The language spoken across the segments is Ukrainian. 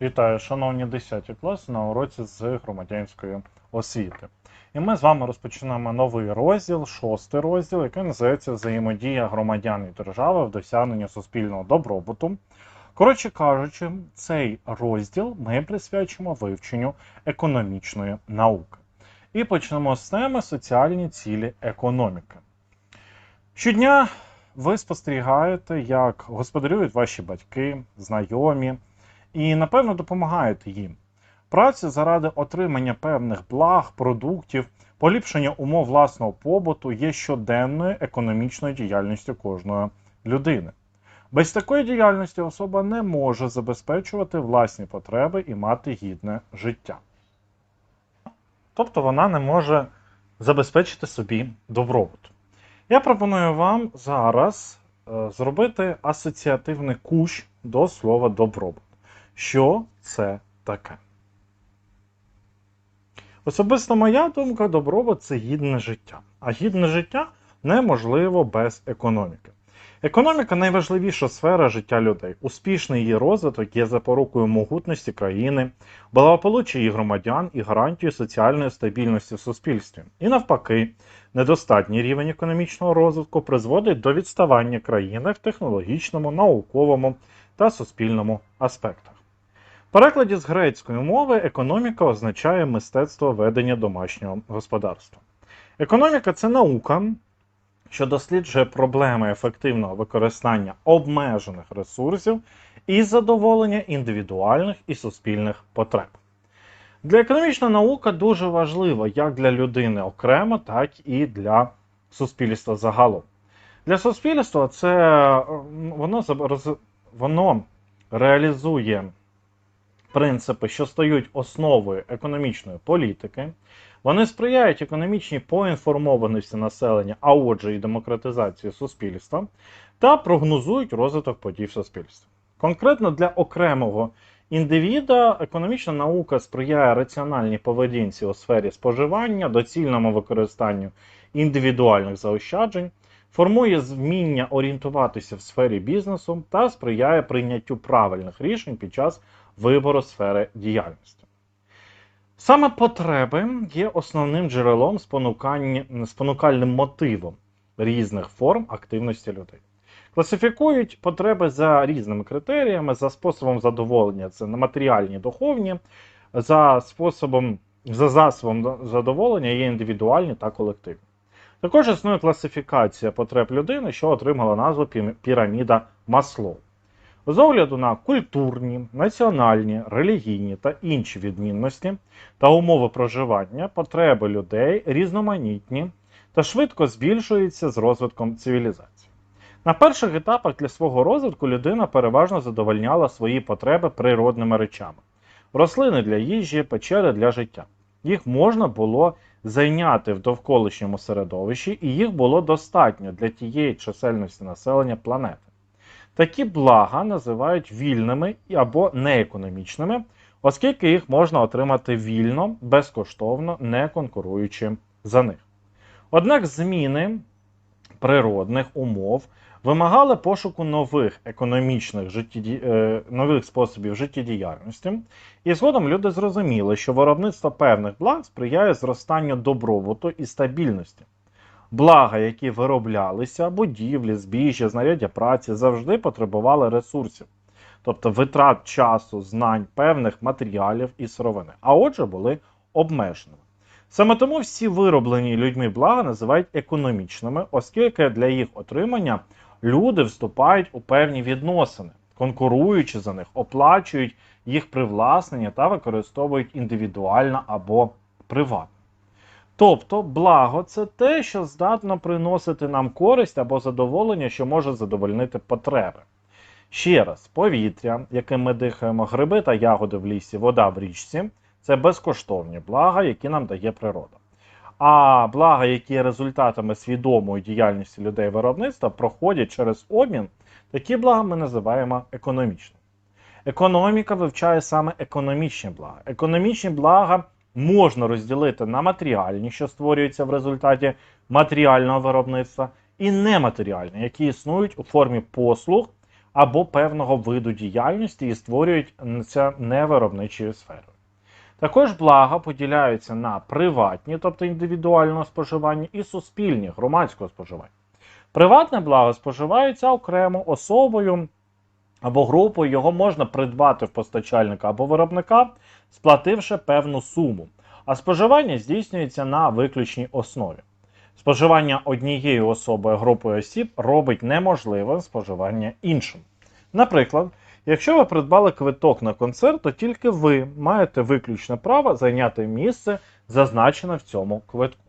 Вітаю, шановні 10 класи на уроці з громадянської освіти. І ми з вами розпочинаємо новий розділ, шостий розділ, який називається Взаємодія громадян і держави в досягненні суспільного добробуту. Коротше кажучи, цей розділ ми присвячимо вивченню економічної науки. І почнемо з теми соціальні цілі економіки. Щодня ви спостерігаєте, як господарюють ваші батьки, знайомі, і, напевно, допомагаєте їм. Праця заради отримання певних благ, продуктів, поліпшення умов власного побуту є щоденною економічною діяльністю кожної людини. Без такої діяльності особа не може забезпечувати власні потреби і мати гідне життя. Тобто вона не може забезпечити собі добробут. Я пропоную вам зараз е, зробити асоціативний кущ до слова добробут. Що це таке? Особисто моя думка, добробут це гідне життя. А гідне життя неможливо без економіки. Економіка найважливіша сфера життя людей. Успішний її розвиток є запорукою могутності країни, благополуччя її громадян і гарантією соціальної стабільності в суспільстві. І навпаки, недостатній рівень економічного розвитку призводить до відставання країни в технологічному, науковому та суспільному аспектах. Перекладі з грецької мови економіка означає мистецтво ведення домашнього господарства. Економіка це наука, що досліджує проблеми ефективного використання обмежених ресурсів і задоволення індивідуальних і суспільних потреб. Для економічна наука дуже важлива як для людини окремо, так і для суспільства загалом. Для суспільства це воно, воно реалізує принципи, що стають основою економічної політики. Вони сприяють економічній поінформованості населення, а отже, і демократизації суспільства, та прогнозують розвиток подій в суспільстві. Конкретно для окремого індивіда економічна наука сприяє раціональній поведінці у сфері споживання, доцільному використанню індивідуальних заощаджень, формує вміння орієнтуватися в сфері бізнесу та сприяє прийняттю правильних рішень під час вибору сфери діяльності. Саме потреби є основним джерелом спонукальним мотивом різних форм активності людей. Класифікують потреби за різними критеріями, за способом задоволення це матеріальні духовні, за способом, за засобом задоволення є індивідуальні та колективні. Також існує класифікація потреб людини, що отримала назву піраміда Маслоу. З огляду на культурні, національні, релігійні та інші відмінності та умови проживання, потреби людей різноманітні та швидко збільшуються з розвитком цивілізації. На перших етапах для свого розвитку людина переважно задовольняла свої потреби природними речами: рослини для їжі, печери для життя. Їх можна було зайняти в довколишньому середовищі, і їх було достатньо для тієї чисельності населення планети. Такі блага називають вільними або неекономічними, оскільки їх можна отримати вільно, безкоштовно, не конкуруючи за них. Однак зміни природних умов вимагали пошуку нових економічних життєді... е, нових способів життєдіяльності, і згодом люди зрозуміли, що виробництво певних благ сприяє зростанню добробуту і стабільності. Блага, які вироблялися, будівлі, збіжжя, знаряддя праці, завжди потребували ресурсів, тобто витрат часу, знань, певних матеріалів і сировини, а отже, були обмеженими. Саме тому всі вироблені людьми блага називають економічними, оскільки для їх отримання люди вступають у певні відносини, конкуруючи за них, оплачують їх привласнення та використовують індивідуально або приватно. Тобто, благо це те, що здатно приносити нам користь або задоволення, що може задовольнити потреби. Ще раз, повітря, яким ми дихаємо, гриби та ягоди в лісі, вода в річці це безкоштовні блага, які нам дає природа. А блага, які є результатами свідомої діяльності людей виробництва, проходять через обмін, такі блага ми називаємо економічними. Економіка вивчає саме економічні блага. Економічні блага можна розділити на матеріальні, що створюються в результаті матеріального виробництва, і нематеріальні, які існують у формі послуг або певного виду діяльності і створюються невиробничою сферою. Також блага поділяються на приватні, тобто індивідуального споживання, і суспільні громадського споживання. Приватне благо споживається окремо особою або групою, його можна придбати в постачальника або виробника, сплативши певну суму, а споживання здійснюється на виключній основі. Споживання однією особою групою осіб робить неможливим споживання іншим. Наприклад, якщо ви придбали квиток на концерт, то тільки ви маєте виключне право зайняти місце, зазначене в цьому квитку.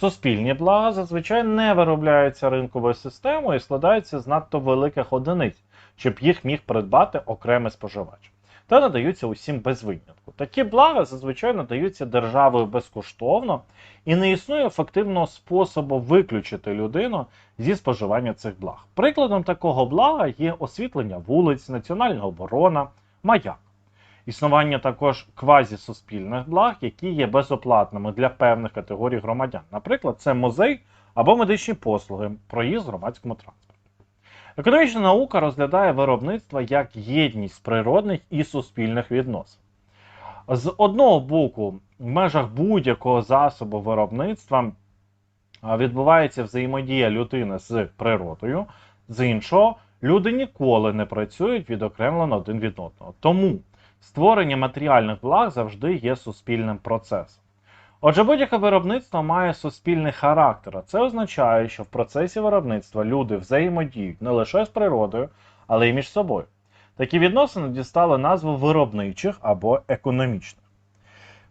Суспільні блага зазвичай не виробляються ринковою системою і складаються з надто великих одиниць, щоб їх міг придбати окремий споживач, та надаються усім без винятку. Такі блага зазвичай надаються державою безкоштовно і не існує ефективного способу виключити людину зі споживання цих благ. Прикладом такого блага є освітлення вулиць, національна оборона, маяк. Існування також квазісуспільних благ, які є безоплатними для певних категорій громадян. Наприклад, це музей або медичні послуги, проїзд громадському транспорті. Економічна наука розглядає виробництво як єдність природних і суспільних відносин. З одного боку, в межах будь-якого засобу виробництва відбувається взаємодія людини з природою, з іншого, люди ніколи не працюють відокремлено один від одного. Тому створення матеріальних благ завжди є суспільним процесом. Отже, будь-яке виробництво має суспільний характер. Це означає, що в процесі виробництва люди взаємодіють не лише з природою, але й між собою. Такі відносини дістали назву виробничих або економічних.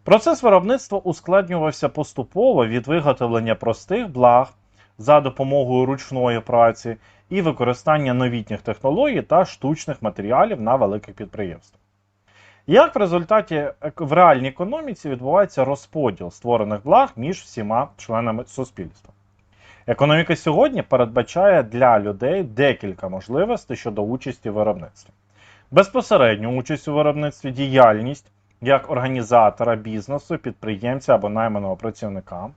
Процес виробництва ускладнювався поступово від виготовлення простих благ за допомогою ручної праці і використання новітніх технологій та штучних матеріалів на великих підприємствах. Як в результаті в реальній економіці відбувається розподіл створених благ між всіма членами суспільства? Економіка сьогодні передбачає для людей декілька можливостей щодо участі в виробництві. Безпосередню участь у виробництві діяльність як організатора бізнесу, підприємця або найманого працівника,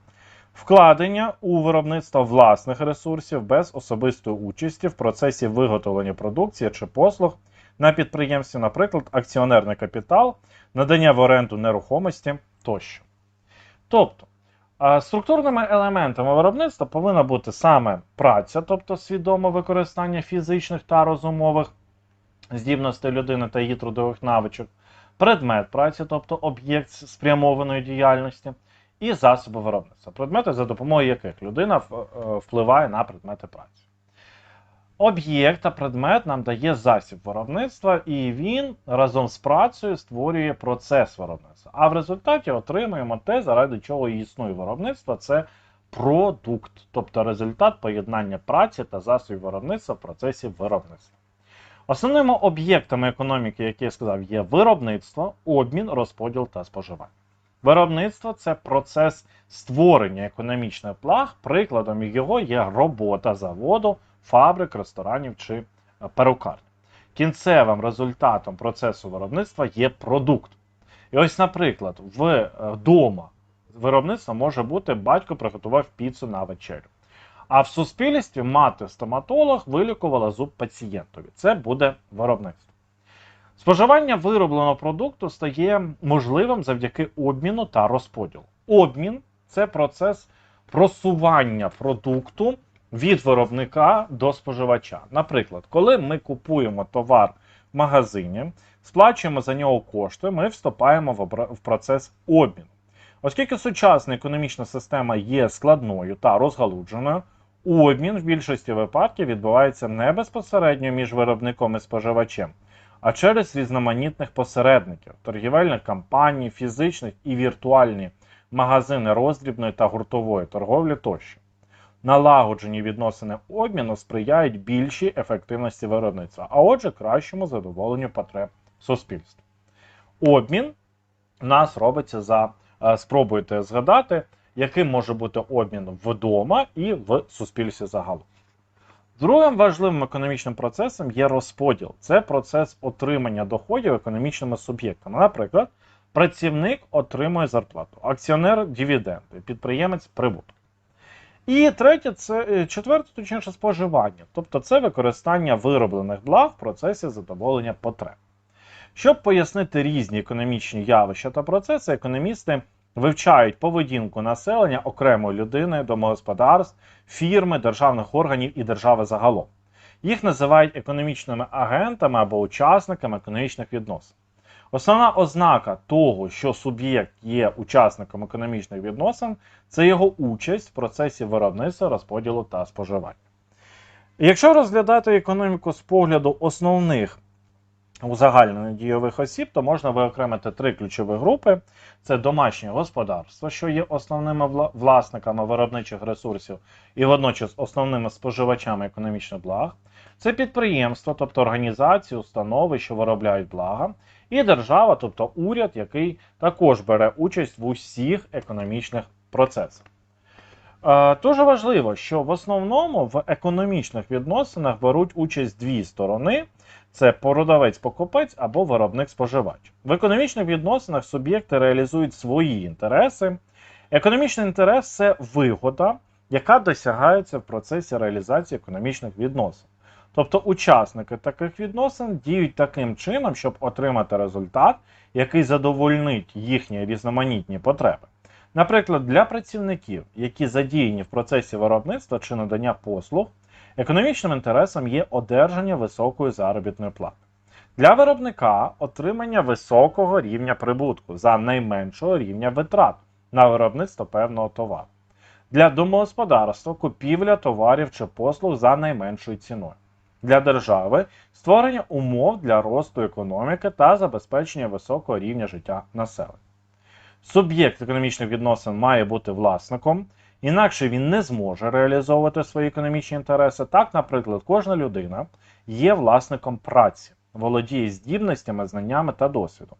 вкладення у виробництво власних ресурсів без особистої участі в процесі виготовлення продукції чи послуг на підприємстві, наприклад, акціонерний капітал, надання в оренду нерухомості тощо. Тобто, структурними елементами виробництва повинна бути саме праця, тобто свідоме використання фізичних та розумових здібностей людини та її трудових навичок, предмет праці, тобто об'єкт спрямованої діяльності, і засоби виробництва, предмети, за допомогою яких людина е, впливає на предмети праці. Об'єкт та предмет нам дає засіб виробництва, і він разом з працею створює процес виробництва. А в результаті отримуємо те, заради чого існує виробництво, це продукт, тобто результат поєднання праці та засобів виробництва в процесі виробництва. Основними об'єктами економіки, які я сказав, є виробництво, обмін, розподіл та споживання. Виробництво це процес створення економічних благ. Прикладом його є робота заводу, фабрик, ресторанів чи е, перукарні. Кінцевим результатом процесу виробництва є продукт. І ось, наприклад, вдома виробництво може бути батько приготував піцу на вечерю. А в суспільстві мати-стоматолог вилікувала зуб пацієнтові. Це буде виробництво. Споживання виробленого продукту стає можливим завдяки обміну та розподілу. Обмін це процес просування продукту від виробника до споживача. Наприклад, коли ми купуємо товар в магазині, сплачуємо за нього кошти, ми вступаємо в процес обміну. Оскільки сучасна економічна система є складною та розгалудженою, обмін в більшості випадків відбувається не безпосередньо між виробником і споживачем, а через різноманітних посередників, торгівельних компаній, фізичних і віртуальні магазини роздрібної та гуртової торговлі тощо. Налагоджені відносини обміну сприяють більшій ефективності виробництва, а отже, кращому задоволенню потреб суспільства. Обмін у нас робиться за е, спробуйте згадати, яким може бути обмін вдома і в суспільстві загалом. Другим важливим економічним процесом є розподіл. Це процес отримання доходів економічними суб'єктами. Наприклад, працівник отримує зарплату, акціонер дивіденди, підприємець прибуток. І третє, це е, четверте, точніше, споживання, тобто це використання вироблених благ в процесі задоволення потреб. Щоб пояснити різні економічні явища та процеси, економісти вивчають поведінку населення окремої людини, домогосподарств, фірми, державних органів і держави загалом. Їх називають економічними агентами або учасниками економічних відносин. Основна ознака того, що суб'єкт є учасником економічних відносин, це його участь в процесі виробництва, розподілу та споживання. Якщо розглядати економіку з погляду основних узагальнених дійових осіб, то можна виокремити три ключові групи: це домашнє господарство, що є основними власниками виробничих ресурсів і водночас основними споживачами економічних благ. Це підприємства, тобто організації, установи, що виробляють блага, і держава, тобто уряд, який також бере участь в усіх економічних процесах. Е, Дуже важливо, що в основному в економічних відносинах беруть участь дві сторони: це продавець-покупець або виробник-споживач. В економічних відносинах суб'єкти реалізують свої інтереси. Економічний інтерес це вигода, яка досягається в процесі реалізації економічних відносин. Тобто учасники таких відносин діють таким чином, щоб отримати результат, який задовольнить їхні різноманітні потреби. Наприклад, для працівників, які задіяні в процесі виробництва чи надання послуг, економічним інтересом є одержання високої заробітної плати. Для виробника отримання високого рівня прибутку за найменшого рівня витрат на виробництво певного товару. Для домогосподарства купівля товарів чи послуг за найменшою ціною. Для держави створення умов для росту економіки та забезпечення високого рівня життя населення. Суб'єкт економічних відносин має бути власником, інакше він не зможе реалізовувати свої економічні інтереси. Так, наприклад, кожна людина є власником праці, володіє здібностями, знаннями та досвідом.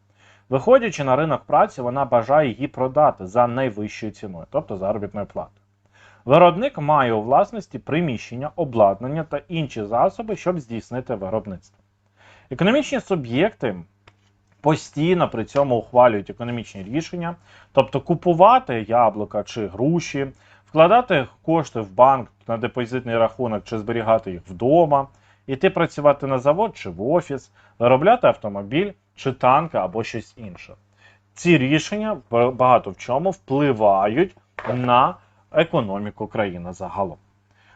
Виходячи на ринок праці, вона бажає її продати за найвищою ціною, тобто заробітною платою. Виробник має у власності приміщення, обладнання та інші засоби, щоб здійснити виробництво. Економічні суб'єкти постійно при цьому ухвалюють економічні рішення, тобто купувати яблука чи груші, вкладати кошти в банк на депозитний рахунок чи зберігати їх вдома, іти працювати на завод чи в офіс, виробляти автомобіль чи танки або щось інше. Ці рішення багато в чому впливають на економіку країни загалом.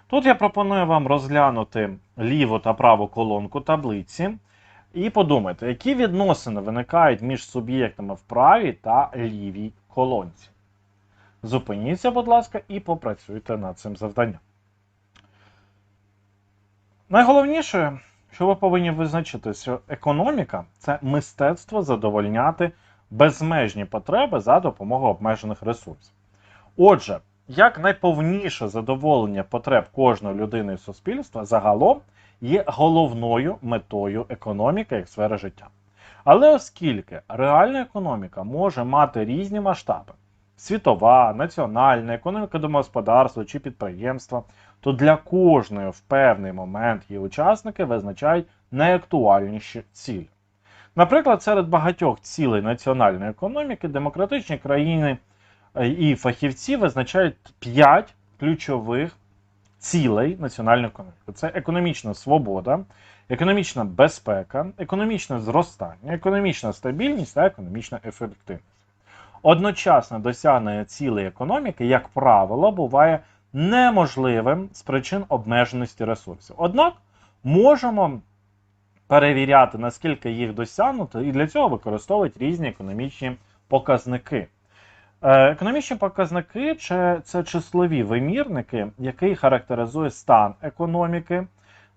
Тут я пропоную вам розглянути ліву та праву колонку таблиці і подумайте, які відносини виникають між суб'єктами в правій та лівій колонці. Зупиніться, будь ласка, і попрацюйте над цим завданням. Найголовніше, що ви повинні визначити, що економіка це мистецтво задовольняти безмежні потреби за допомогою обмежених ресурсів. Отже, як найповніше задоволення потреб кожної людини і суспільства загалом є головною метою економіки як сфери життя. Але оскільки реальна економіка може мати різні масштаби світова, національна, економіка домогосподарства чи підприємства, то для кожної в певний момент її учасники визначають найактуальніші цілі. Наприклад, серед багатьох цілей національної економіки демократичні країни і фахівці визначають 5 ключових цілей національної економіки. Це економічна свобода, економічна безпека, економічне зростання, економічна стабільність та економічна ефективність. Одночасне досягнення цілей економіки, як правило, буває неможливим з причин обмеженості ресурсів. Однак можемо перевіряти, наскільки їх досягнуто, і для цього використовують різні економічні показники. Е, Економічні показники це, числові вимірники, які характеризує стан економіки,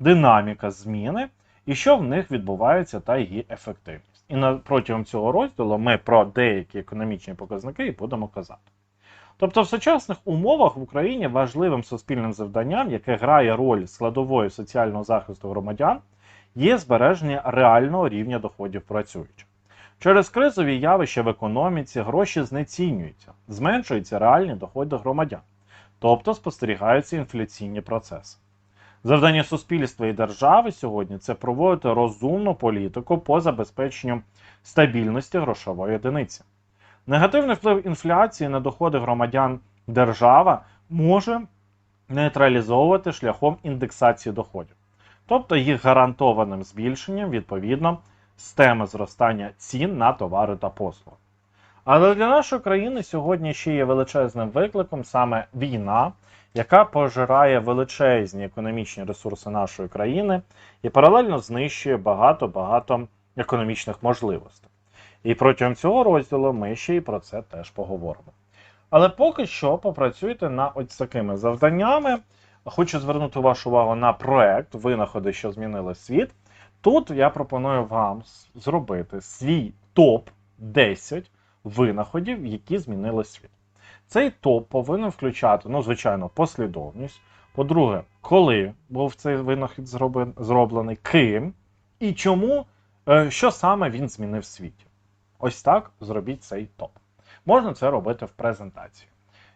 динаміка зміни і що в них відбувається та її ефективність. І на, протягом цього розділу ми про деякі економічні показники і будемо казати. Тобто в сучасних умовах в Україні важливим суспільним завданням, яке грає роль складової соціального захисту громадян, є збереження реального рівня доходів працюючих. Через кризові явища в економіці гроші знецінюються, зменшуються реальні доходи громадян, тобто спостерігаються інфляційні процеси. Завдання суспільства і держави сьогодні це проводити розумну політику по забезпеченню стабільності грошової одиниці. Негативний вплив інфляції на доходи громадян держава може нейтралізовувати шляхом індексації доходів, тобто їх гарантованим збільшенням відповідно з теми зростання цін на товари та послуги. Але для нашої країни сьогодні ще є величезним викликом саме війна, яка пожирає величезні економічні ресурси нашої країни і паралельно знищує багато-багато економічних можливостей. І протягом цього розділу ми ще й про це теж поговоримо. Але поки що попрацюйте на ось такими завданнями. Хочу звернути вашу увагу на проект Винаходи, що змінили світ. Тут я пропоную вам зробити свій топ 10 винаходів, які змінили світ. Цей топ повинен включати, ну, звичайно, послідовність. По-друге, коли був цей винахід зроблений, ким і чому, е, що саме він змінив світі. Ось так зробіть цей топ. Можна це робити в презентації.